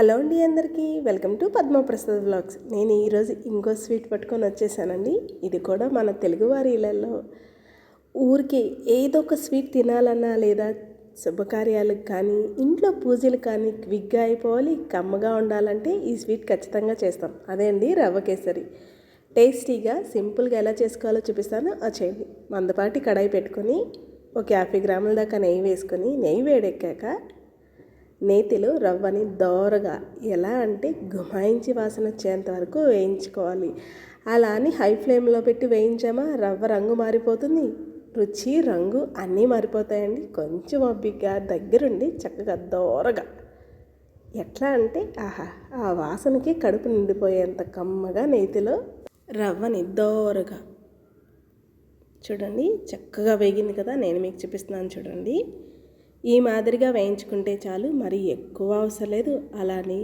Hello అండి అందరికీ. Welcome to Padma Prasad blogs నేను ఈరోజు ఇంకో స్వీట్ పట్టుకొని వచ్చేసానండి. ఇది కూడా మన తెలుగువారి ఇళ్ళల్లో ఊరికి ఏదో ఒక స్వీట్ తినాలన్నా లేదా శుభకార్యాలకు కానీ ఇంట్లో పూజలు కానీ క్విక్గా అయిపోవాలి కమ్మగా ఉండాలంటే ఈ స్వీట్ ఖచ్చితంగా చేస్తాం. అదే అండి రవ్వ కేసరి టేస్టీగా సింపుల్గా ఎలా చేసుకోవాలో చూపిస్తాను. వచ్చేయండి మందపాటి కడాయి పెట్టుకొని ఒక యాభై గ్రాముల దాకా నెయ్యి వేసుకొని నెయ్యి వేడెక్కాక నేతిలో రవ్వని దోరగా ఎలా అంటే గుమాయించి వాసన వచ్చేంత వరకు వేయించుకోవాలి. అలా అని హై ఫ్లేమ్లో పెట్టి వేయించామా? రవ్వ రంగు మారిపోతుంది. రుచి రంగు అన్నీ మారిపోతాయండి. కొంచెం అబ్బిగ్గా దగ్గరుండి చక్కగా దోరగా. ఎట్లా అంటే ఆహా ఆ వాసనకి కడుపు నిండిపోయేంత కమ్మగా నేతిలో రవ్వని దోరగా. చూడండి చక్కగా వేగింది కదా? నేను మీకు చూపిస్తున్నాను చూడండి. ఈ మాదిరిగా వేయించుకుంటే చాలు. మరి ఎక్కువ అవసరం లేదు. అలానే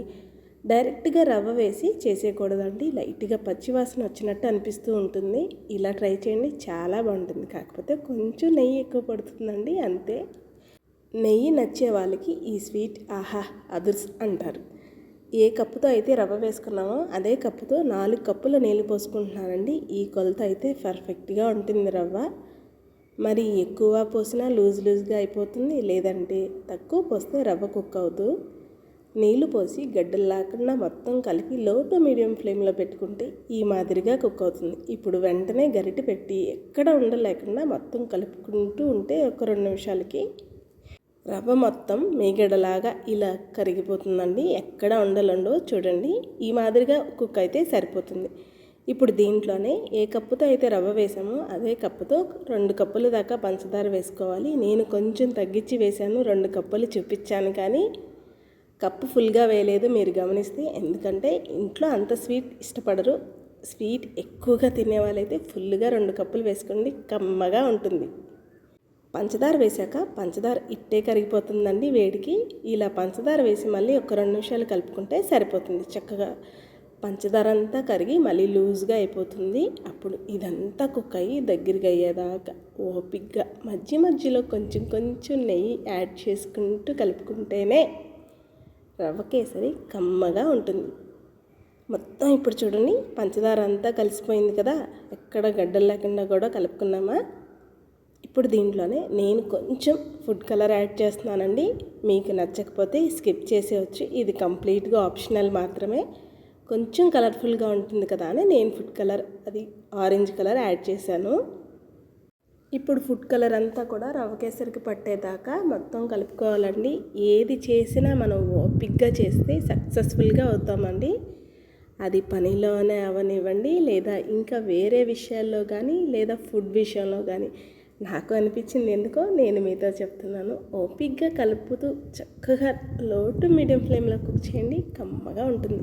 డైరెక్ట్గా రవ్వ వేసి చేసేయకూడదండి. లైట్గా పచ్చివాసన వచ్చినట్టు అనిపిస్తూ ఉంటుంది. ఇలా ట్రై చేయండి. చాలా బాగుంటుంది. కాకపోతే కొంచెం నెయ్యి ఎక్కువ పడుతుందండి. అంతే. నెయ్యి నచ్చే వాళ్ళకి ఈ స్వీట్ ఆహా అదుర్స్ అంటారు. ఏ కప్పుతో అయితే రవ్వ వేసుకున్నామో అదే కప్పుతో నాలుగు కప్పుల నీళ్ళు పోసుకుంటున్నానండి ఈ కొలత అయితే పర్ఫెక్ట్గా ఉంటుంది రవ్వ. మరి ఎక్కువ పోసినా లూజ్ లూజ్గా అయిపోతుంది లేదంటే తక్కువ పోస్తే రవ్వ కుక్ అవుతూ నీళ్ళు పోసి గడ్డలు లేకుండా మొత్తం కలిపి లో టు మీడియం ఫ్లేమ్లో పెట్టుకుంటే ఈ మాదిరిగా కుక్ అవుతుంది. ఇప్పుడు వెంటనే గరిటె పెట్టి ఎక్కడ ఉండలేకుండా మొత్తం కలుపుకుంటూ ఉంటే ఒక రెండు నిమిషాలకి రవ్వ మొత్తం మేగడలాగా ఇలా కరిగిపోతుందండి. ఎక్కడ ఉండలుండో చూడండి. ఈ మాదిరిగా కుక్ అయితే సరిపోతుంది. ఇప్పుడు దీంట్లోనే ఏ కప్పుతో అయితే రవ్వ వేసామో అదే కప్పుతో రెండు కప్పుల దాకా పంచదార వేసుకోవాలి. నేను కొంచెం తగ్గించి వేశాను రెండు కప్పులు చూపించాను కానీ కప్పు ఫుల్గా వేయలేదు మీరు గమనిస్తే. ఎందుకంటే ఇంట్లో అంత స్వీట్ ఇష్టపడరు. స్వీట్ ఎక్కువగా తినే వాళ్ళైతే ఫుల్గా రెండు కప్పులు వేసుకోండి కమ్మగా ఉంటుంది. పంచదార వేశాక పంచదార ఇట్టే కరిగిపోతుందండి వేడికి. ఇలా పంచదార వేసి మళ్ళీ ఒక రెండు నిమిషాలు కలుపుకుంటే సరిపోతుంది. చక్కగా పంచదార అంతా కరిగి మళ్ళీ లూజ్గా అయిపోతుంది. అప్పుడు ఇదంతా కుక్ అయ్యి దగ్గరికి అయ్యేదాకా ఓపిక్గా మధ్య మధ్యలో కొంచెం కొంచెం నెయ్యి యాడ్ చేసుకుంటూ కలుపుకుంటేనే రవ్వ కేసరి కమ్మగా ఉంటుంది. మొత్తం ఇప్పుడు చూడండి పంచదార అంతా కలిసిపోయింది కదా ఎక్కడ గడ్డలు లేకుండా కూడా కలుపుకున్నామా? ఇప్పుడు దీంట్లోనే నేను కొంచెం ఫుడ్ కలర్ యాడ్ చేస్తున్నానండి. మీకు నచ్చకపోతే స్కిప్ చేసేవచ్చు ఇది కంప్లీట్గా ఆప్షనల్ మాత్రమే. కొంచెం కలర్ఫుల్గా ఉంటుంది కదా అని నేను ఫుడ్ కలర్ అది ఆరెంజ్ కలర్ యాడ్ చేశాను. ఇప్పుడు ఫుడ్ కలర్ అంతా కూడా రవ్వ కేసరికి పట్టేదాకా మొత్తం కలుపుకోవాలండి. ఏది చేసినా మనం ఓపిక్గా చేస్తే సక్సెస్ఫుల్గా అవుతామండి. అది పనిలోనే అవనివ్వండి లేదా ఇంకా వేరే విషయాల్లో కానీ లేదా ఫుడ్ విషయంలో కానీ నాకు అనిపించింది ఎందుకో నేను మీతో చెప్తున్నాను. ఓపిక్గా కలుపుతూ చక్కగా లోటు మీడియం ఫ్లేమ్లో కుక్ చేయండి కమ్మగా ఉంటుంది.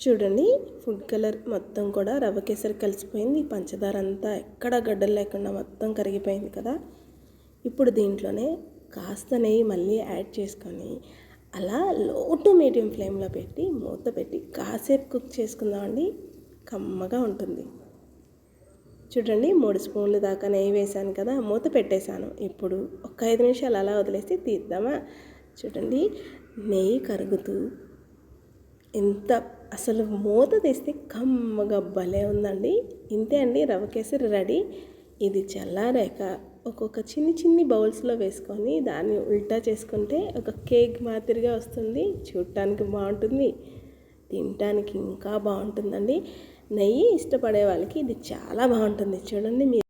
చూడండి ఫుడ్ కలర్ మొత్తం కూడా రవ్వ కేసరి కలిసిపోయింది. పంచదార అంతా ఎక్కడ గడ్డలు లేకుండా మొత్తం కరిగిపోయింది కదా. ఇప్పుడు దీంట్లోనే కాస్త నెయ్యి మళ్ళీ యాడ్ చేసుకొని అలా లో టు మీడియం ఫ్లేమ్లో పెట్టి మూత పెట్టి కాసేపు కుక్ చేసుకుందామండి. కమ్మగా ఉంటుంది. చూడండి మూడు స్పూన్లు దాకా నెయ్యి వేసాను కదా మూత పెట్టేశాను. ఇప్పుడు ఒక ఐదు నిమిషాలు అలా వదిలేసి తీద్దామా? చూడండి నెయ్యి కరుగుతూ ఎంత అసలు మూత తీస్తే కమ్మగా భలే ఉందండి. ఇంతే అండి రవ్వ కేసరి రెడీ. ఇది చల్లారాక ఒక్కొక్క చిన్ని చిన్ని బౌల్స్లో వేసుకొని దాన్ని ఉల్టా చేసుకుంటే ఒక కేక్ మాదిరిగా వస్తుంది. చూడటానికి బాగుంటుంది తినటానికి ఇంకా బాగుంటుందండి. నెయ్యి ఇష్టపడే వాళ్ళకి ఇది చాలా బాగుంటుంది. చూడండి మీరు.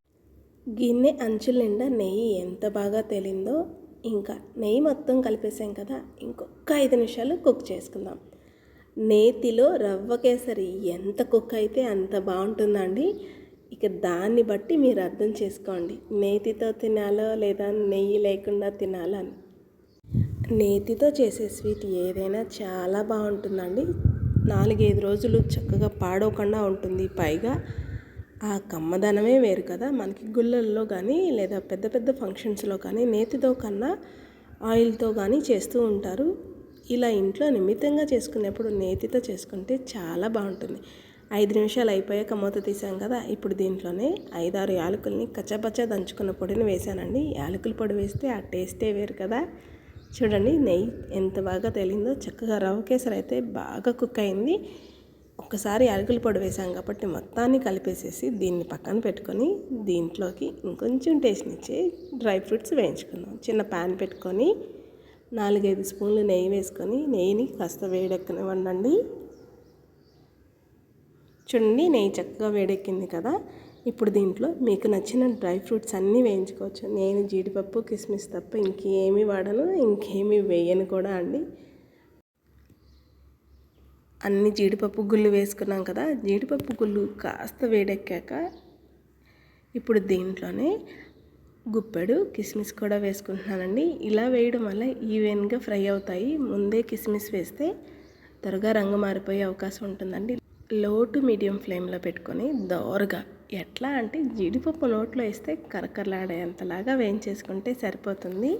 గిన్నె అంచుల నిండా నెయ్యి ఎంత బాగా తేలిందో ఇంకా నెయ్యి మొత్తం కలిపేసాం కదా ఇంకొక ఐదు నిమిషాలు కుక్ చేసుకుందాం. నేతిలో రవ్వ కేసరి ఎంత కుక్ అయితే అంత బాగుంటుందండి. ఇక దాన్ని బట్టి మీరు అర్థం చేసుకోండి. నేతితో తినాలో లేదా నెయ్యి లేకుండా తినాలని అని. నేతితో చేసే స్వీట్ ఏదైనా చాలా బాగుంటుందండి. నాలుగైదు రోజులు చక్కగా పాడవకుండా ఉంటుంది. పైగా ఆ కమ్మదనమే వేరు కదా. మనకి గుళ్ళల్లో కానీ లేదా పెద్ద పెద్ద ఫంక్షన్స్లో కానీ నేతితో కన్నా ఆయిల్తో కానీ చేస్తూ ఉంటారు. ఇలా ఇంట్లో నిమిత్తంగా చేసుకునేప్పుడు నేతితో చేసుకుంటే చాలా బాగుంటుంది. ఐదు నిమిషాలు అయిపోయాక మూత తీసాం కదా ఇప్పుడు దీంట్లోనే ఐదారు యాలకుల్ని కచ్చపచ్చ దంచుకున్న పొడిని వేసానండి యాలకుల పొడి వేస్తే ఆ టేస్టే వేరు కదా. చూడండి నెయ్యి ఎంత బాగా తేలిందో చక్కగా రవ్వ కేసరి అయితే బాగా కుక్ అయింది. ఒకసారి యాలకుల పొడి వేసాం కాబట్టి మొత్తాన్ని కలిపేసేసి దీన్ని పక్కన పెట్టుకొని దీంట్లోకి ఇంకొంచెం టేస్ట్నిచ్చే డ్రై ఫ్రూట్స్ వేయించుకుందాం. చిన్న ప్యాన్ పెట్టుకొని నాలుగైదు స్పూన్లు నెయ్యి వేసుకొని నెయ్యిని కాస్త వేడెక్కనివ్వండి చూడండి నెయ్యి చక్కగా వేడెక్కింది కదా ఇప్పుడు దీంట్లో మీకు నచ్చిన డ్రై ఫ్రూట్స్ అన్నీ వేయించుకోవచ్చు. నేను జీడిపప్పు కిస్మిస్ తప్ప ఇంకేమీ వాడను ఇంకేమీ వేయను కూడా అండి. అన్ని జీడిపప్పు గుళ్ళు వేసుకున్నాం కదా జీడిపప్పు గుళ్ళు కాస్త వేడెక్కాక ఇప్పుడు దీంట్లోనే గుప్పెడు కిస్మిస్ కూడా వేసుకుంటున్నానండి. ఇలా వేయడం వల్ల ఈవెన్గా ఫ్రై అవుతాయి. ముందే కిస్మిస్ వేస్తే త్వరగా రంగు మారిపోయే అవకాశం ఉంటుందండి. లో టు మీడియం ఫ్లేమ్లో పెట్టుకొని దోరగా ఎట్లా అంటే జీడిపప్పు నోట్లో వేస్తే కరకరలాడేంతలాగా వేయించేసుకుంటే సరిపోతుంది.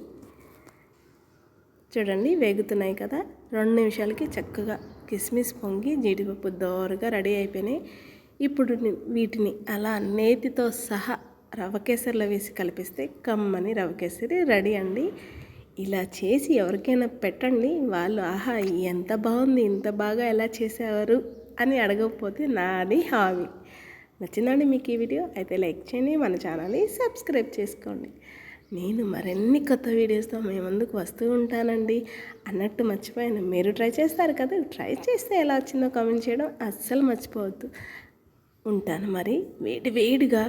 చూడండి వేగుతున్నాయి కదా. రెండు నిమిషాలకి చక్కగా కిస్మిస్ పొంగి జీడిపప్పు దోరగా రెడీ అయిపోయినాయి. ఇప్పుడు వీటిని అలా నేతితో సహా రవ్వ కేసరిలో వేసి కలిపిస్తే కమ్మని రవ్వ కేసరి రెడీ అండి. ఇలా చేసి ఎవరికైనా పెట్టండి. వాళ్ళు ఆహా ఎంత బాగుంది ఇంత బాగా ఎలా చేసేవారు? అని అడగకపోతే నాది హామీ. నచ్చిందండి మీకు ఈ వీడియో? అయితే లైక్ చేయండి మన ఛానల్ని సబ్స్క్రైబ్ చేసుకోండి. నేను మరిన్ని కొత్త వీడియోస్తో మీ ముందుకు వస్తూ ఉంటానండి. అన్నట్టు మర్చిపోయాను. మీరు ట్రై చేస్తారు కదా ట్రై చేస్తే ఎలా వచ్చిందో కామెంట్ చేయడం అస్సలు మర్చిపోవద్దు. ఉంటాను మరి. వేడి వేడిగా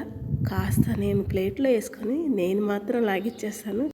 కాస్త నేను ప్లేట్లో వేసుకొని నేను మాత్రం లాగిచ్చేస్తాను.